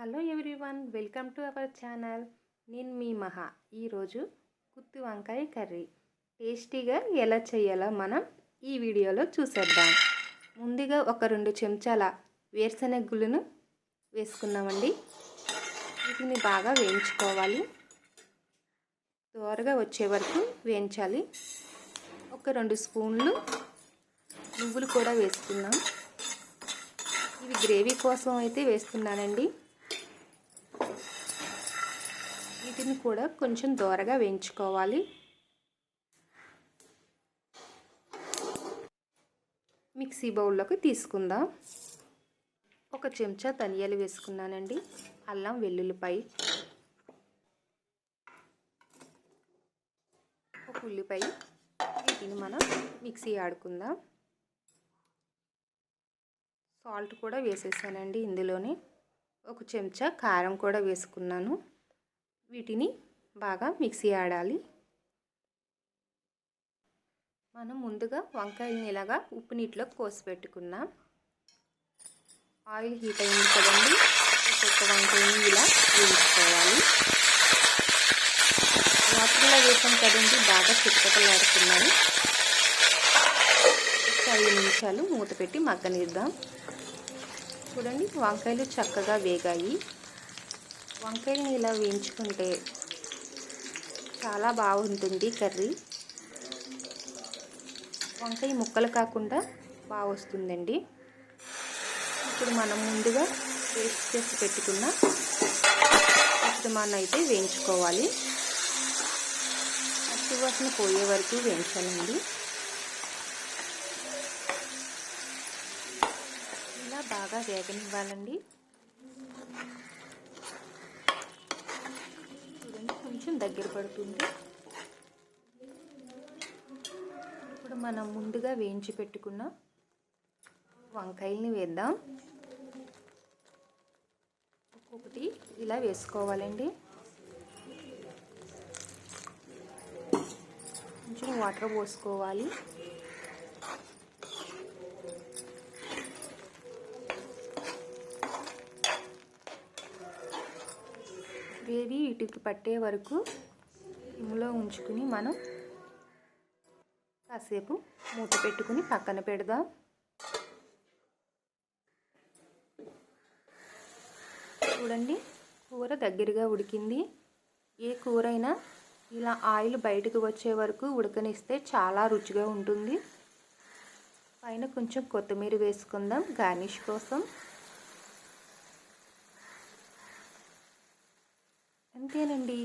Hello everyone welcome to our channel. నేను మీ మహా. ఈరోజు గుత్తి వంకాయ కర్రీ. టేస్టీగా ఎలా చేయాలో మనం ఈ వీడియోలో చూసేద్దాం. ముందుగా ఒక రెండు చెంచాల వేరుశనగ వేసుకున్నామండి వీటిని బాగా వేయించుకోవాలి. త్వరగా వచ్చే వరకు వేయించాలి. ఒక రెండు స్పూన్లు నువ్వులు కూడా వేసుకున్నాం ఇవి గ్రేవీ కోసం అయితే వేస్తున్నానండి. వీటిని కూడా కొంచెం దోరగా వేయించుకోవాలి. మిక్సీ బౌల్లోకి తీసుకుందాం. ఒక చెంచా ధనియాలు వేసుకున్నానండి. అల్లం వెల్లుల్లిపాయ. ఒక ఉల్లిపాయ. వీటిని మనం మిక్సీ ఆడుకుందాం. సాల్ట్ కూడా వేసేసానండి ఇందులోనే. ఒక చెంచా కారం కూడా వేసుకున్నాను. వీటిని బాగా మిక్సీ ఆడాలి. మనం ముందుగా వంకాయలని ఇలాగా ఉప్పు నీటిలో కోసి పెట్టుకున్నాం. ఆయిల్ హీట్ అయింది కదండి ఒక్కొక్క వంకాయని ఇలా వేయించుకోవాలి. వాటర్లో వేసాం కదండి బాగా చిట్టకలాడుతున్నాయి ఐదు నిమిషాలు మూత పెట్టి మగ్గనిద్దాం. చూడండి వంకాయలు చక్కగా వేగాయి. వంకాయలని ఇలా వేయించుకుంటే చాలా బాగుంటుంది కర్రీ. వంకాయ ముక్కలు కాకుండా బాగా వస్తుందండి ఇప్పుడు మనం ముందుగా పేస్ట్ చేసి పెట్టుకున్న మిశ్రమాన్ని అయితే వేయించుకోవాలి. పచ్చివాసన పోయే వరకు వేయించాలండి. ఇలా బాగా వేగనివ్వాలండి చూడండి కొంచెం దగ్గర పడుతుంది. ఇప్పుడు మనం ముందుగా వేయించి పెట్టుకున్న వంకాయల్ని వేద్దాం. ఒక్కొక్కటి ఇలా వేసుకోవాలండి. కొంచెం వాటర్ పోసుకోవాలి. గ్రేవీ ఇటుకి పట్టే వరకు ఇములో ఉంచుకుని మనం కాసేపు మూత పెట్టుకుని పక్కన పెడదాం. చూడండి కూర దగ్గరగా ఉడికింది. ఏ కూర అయినా ఇలా ఆయిల్ బయటకు వచ్చే వరకు ఉడకనిస్తే చాలా రుచిగా ఉంటుంది. పైన కొంచెం కొత్తిమీర వేసుకుందాం గార్నిష్ కోసం. అంతేనండి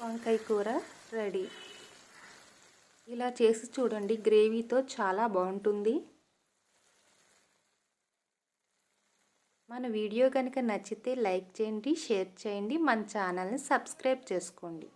వంకాయ కూర రెడీ. ఇలా చేసి చూడండి గ్రేవీతో చాలా బాగుంటుంది. మన వీడియో కనుక నచ్చితే లైక్ చేయండి షేర్ చేయండి మన ఛానల్ని సబ్స్క్రైబ్ చేసుకోండి.